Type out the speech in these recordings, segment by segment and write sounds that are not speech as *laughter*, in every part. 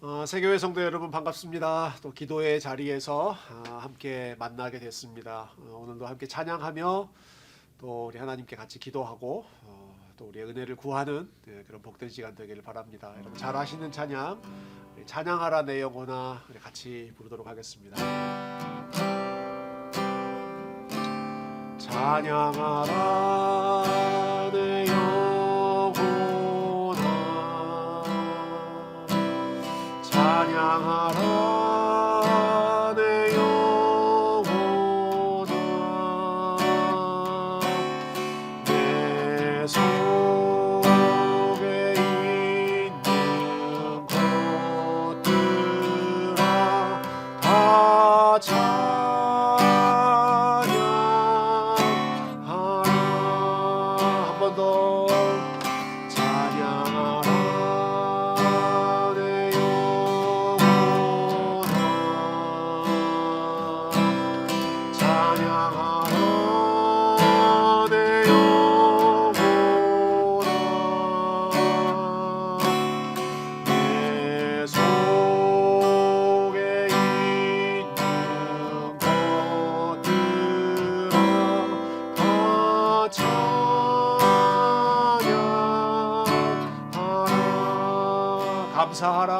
어, 세교회 성도 여러분 반갑습니다. 또 기도의 자리에서 아, 함께 만나게 됐습니다. 어, 오늘도 함께 찬양하며 또 우리 하나님께 같이 기도하고 어, 또 우리의 은혜를 구하는 네, 그런 복된 시간 되기를 바랍니다. 여러분 잘 아시는 찬양 찬양하라 내 영혼아 같이 부르도록 하겠습니다. 찬양하라 찬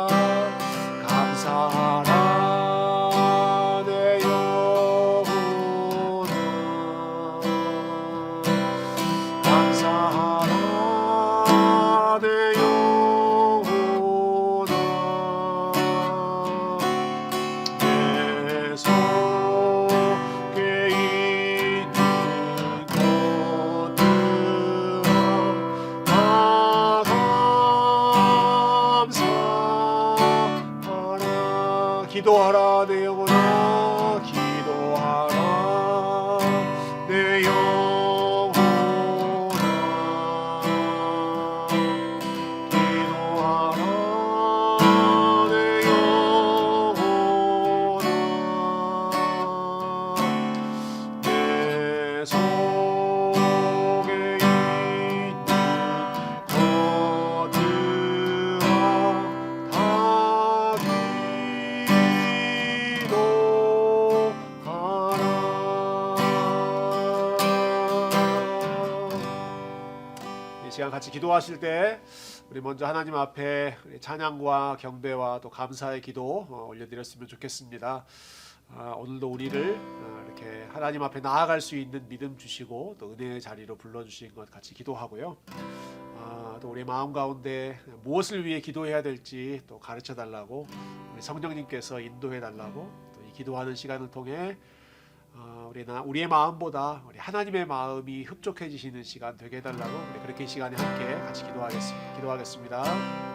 시간 같이 기도하실 때 우리 먼저 하나님 앞에 찬양과 경배와 또 감사의 기도 어, 올려드렸으면 좋겠습니다. 아, 오늘도 우리를 어, 이렇게 하나님 앞에 나아갈 수 있는 믿음 주시고 또 은혜의 자리로 불러주신 것 같이 기도하고요. 아, 또 우리 마음 가운데 무엇을 위해 기도해야 될지 또 가르쳐 달라고 우리 성령님께서 인도해 달라고 또 이 기도하는 시간을 통해 어, 우리 나 우리의 마음보다 우리 하나님의 마음이 흡족해지시는 시간 되게 해달라고 우리 그렇게 이 시간에 함께 같이 기도하겠습니다. 기도하겠습니다.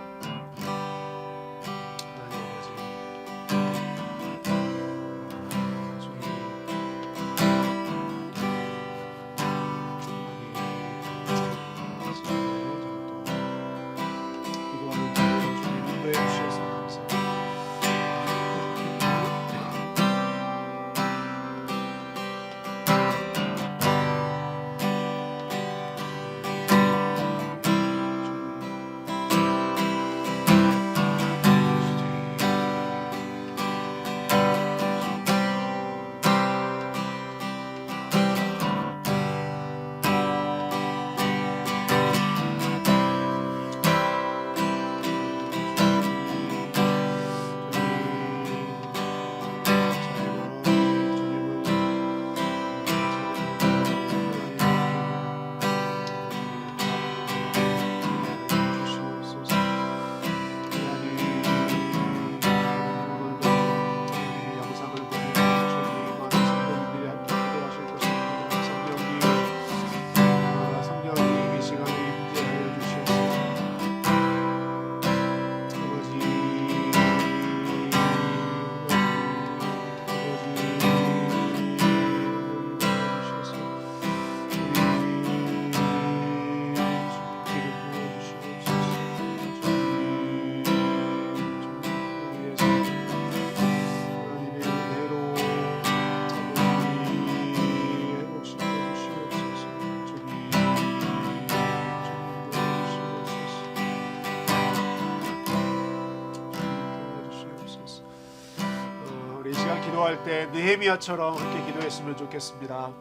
기도할 때 느헤미야처럼 함께 기도했으면 좋겠습니다.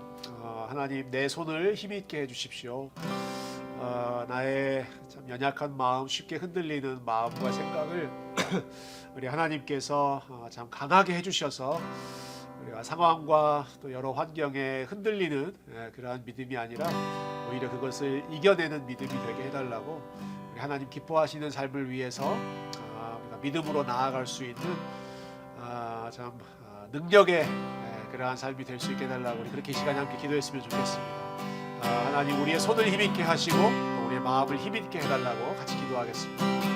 어, 하나님 내 손을 힘있게 해주십시오. 어, 나의 참 연약한 마음, 쉽게 흔들리는 마음과 생각을 *clears throat* 우리 하나님께서 어, 참 강하게 해주셔서 우리가 상황과 또 여러 환경에 흔들리는 예, 그러한 믿음이 아니라 오히려 그것을 이겨내는 믿음이 되게 해달라고 우리 하나님 기뻐하시는 삶을 위해서 아, 믿음으로 나아갈 수 있는 아, 참 아, 능력의 예, 그러한 삶이 될 수 있게 해달라고 우리 그렇게 이 시간에 함께 기도했으면 좋겠습니다. 아, 하나님 우리의 손을 힘있게 하시고 또 우리의 마음을 힘있게 해달라고 같이 기도하겠습니다.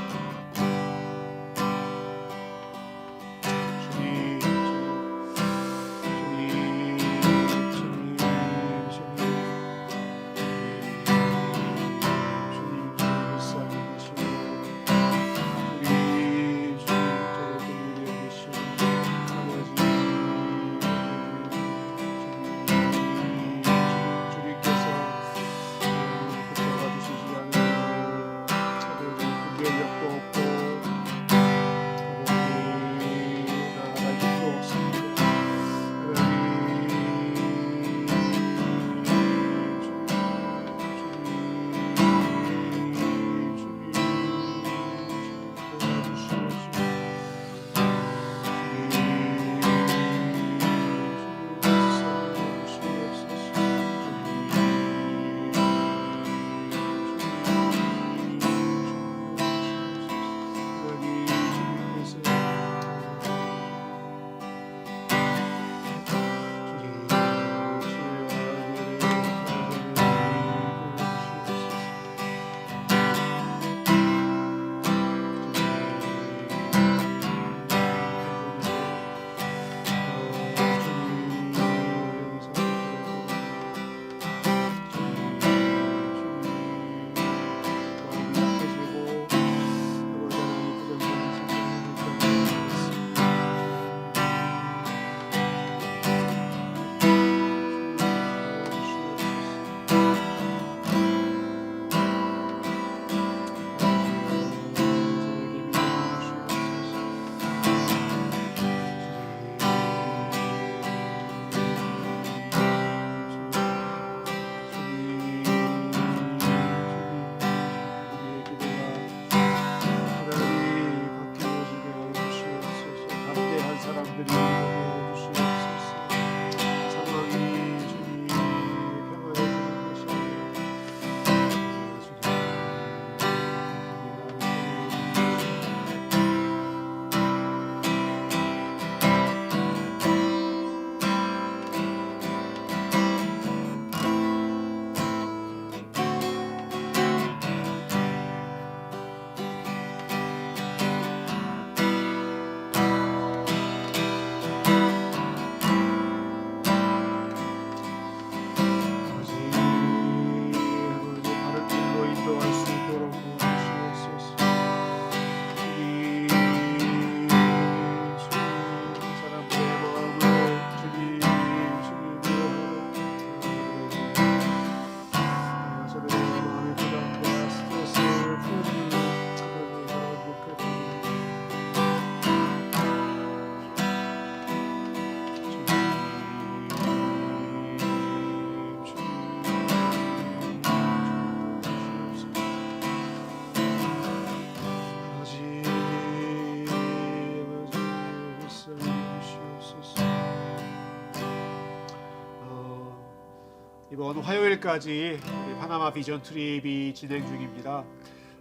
이번 화요일까지 우리 파나마 비전 트립이 진행 중입니다.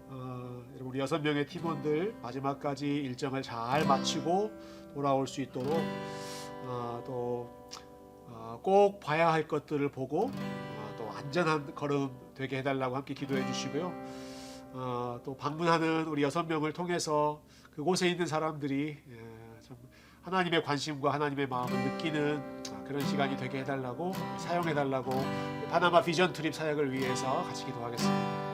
어, 우리 여섯 명의 팀원들 마지막까지 일정을 잘 마치고 돌아올 수 있도록 어, 또꼭 봐야 할 것들을 보고 어, 또 안전한 걸음 되게 해달라고 함께 기도해 주시고요. 어, 또 방문하는 우리 여섯 명을 통해서 그곳에 있는 사람들이 예, 참 하나님의 관심과 하나님의 마음을 느끼는 아, 그런 시간이 되게 해달라고 사용해달라고 파나마 비전 트립 사역을 위해서 같이 기도하겠습니다.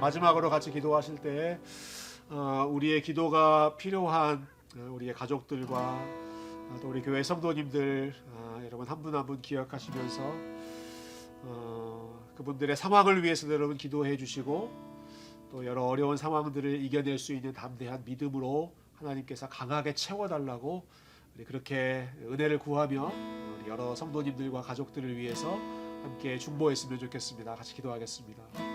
마지막으로 같이 기도하실 때 어, 우리의 기도가 필요한 어, 우리의 가족들과 어, 또 우리 교회 성도님들 아, 여러분 한 분 한 분 기억하시면서 어, 그분들의 상황을 위해서 여러분 기도해 주시고 또 여러 어려운 상황들을 이겨낼 수 있는 담대한 믿음으로 하나님께서 강하게 채워달라고 그렇게 은혜를 구하며 여러 성도님들과 가족들을 위해서 함께 중보했으면 좋겠습니다. 같이 기도하겠습니다.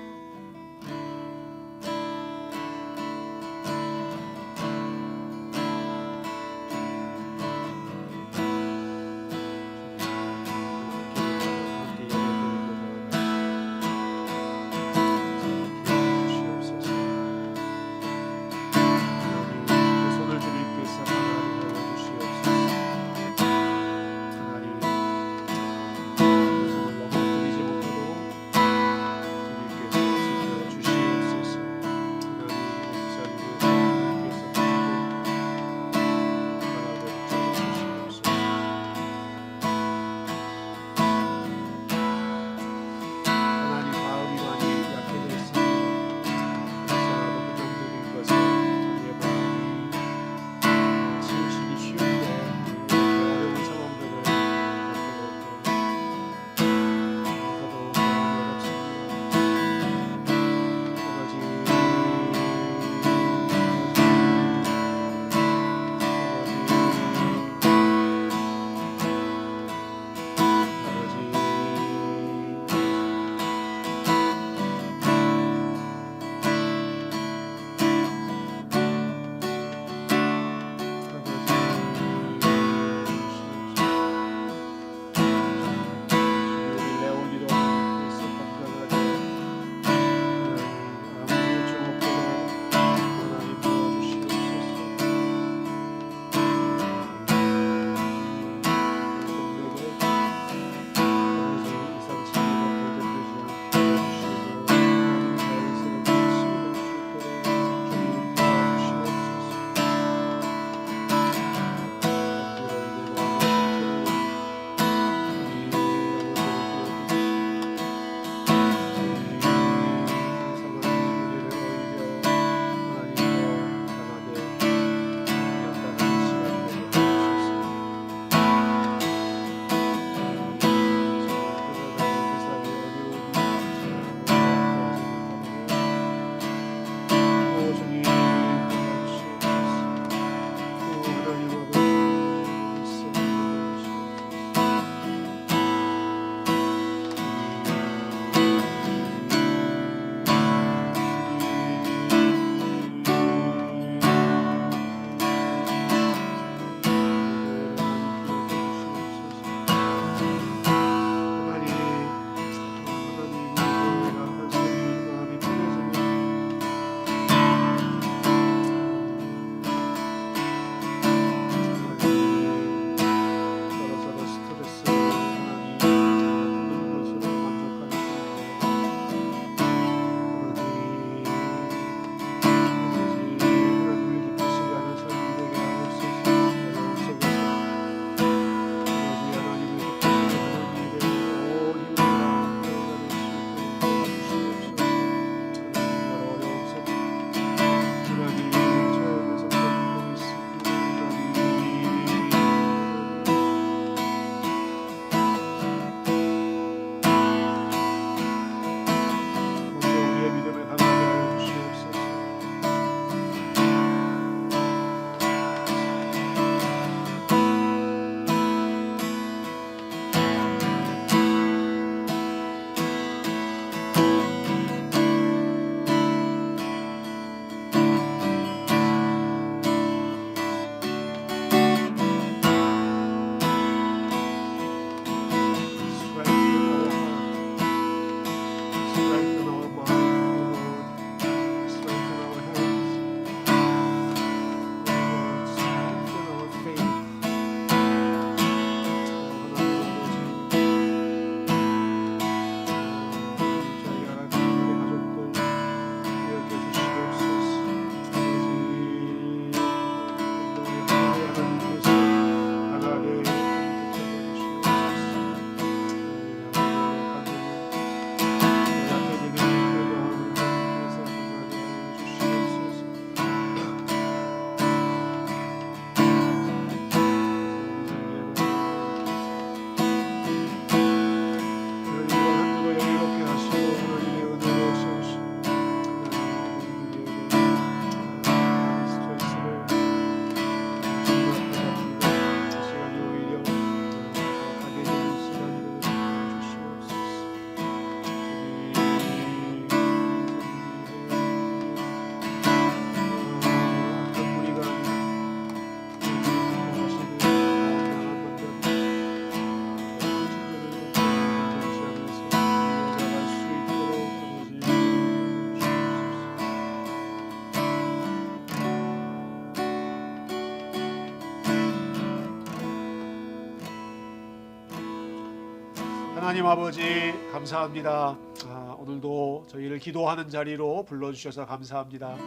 하나님 아버지 감사합니다. 아, 오늘도 저희를 기도하는 자리로 불러주셔서 감사합니다.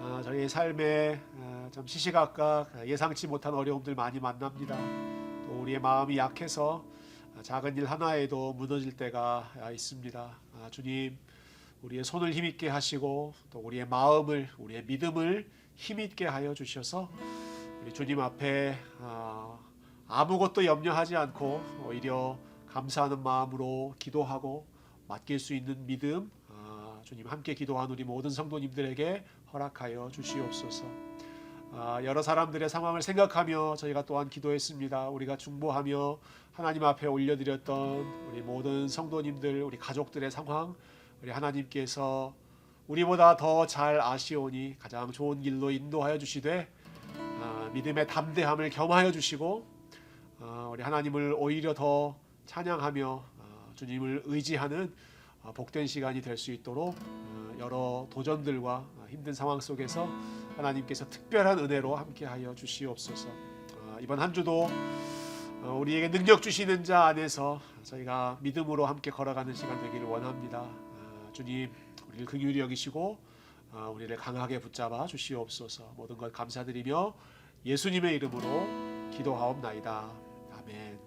아, 저희의 삶에 아, 좀 시시각각 예상치 못한 어려움들 많이 만납니다. 또 우리의 마음이 약해서 아, 작은 일 하나에도 무너질 때가 아, 있습니다. 아, 주님 우리의 손을 힘있게 하시고 또 우리의 마음을 우리의 믿음을 힘있게 하여 주셔서 우리 주님 앞에 아, 아무것도 염려하지 않고 오히려 감사하는 마음으로 기도하고 맡길 수 있는 믿음 아, 주님 함께 기도한 우리 모든 성도님들에게 허락하여 주시옵소서. 아, 여러 사람들의 상황을 생각하며 저희가 또한 기도했습니다. 우리가 중보하며 하나님 앞에 올려드렸던 우리 모든 성도님들, 우리 가족들의 상황, 우리 하나님께서 우리보다 더 잘 아시오니 가장 좋은 길로 인도하여 주시되 아, 믿음의 담대함을 겸하여 주시고 아, 우리 하나님을 오히려 더 찬양하며 아, 주님을 의지하는 아, 복된 시간이 될 수 있도록 아, 여러 도전들과 아, 힘든 상황 속에서 하나님께서 특별한 은혜로 함께하여 주시옵소서. 아, 이번 한 주도 어, 우리에게 능력 주시는 자 안에서 저희가 믿음으로 함께 걸어가는 시간 되기를 원합니다. 아, 주님 우리를 긍휼히 여기시고 아, 우리를 강하게 붙잡아 주시옵소서. 모든 것 감사드리며 예수님의 이름으로 기도하옵나이다. 아멘.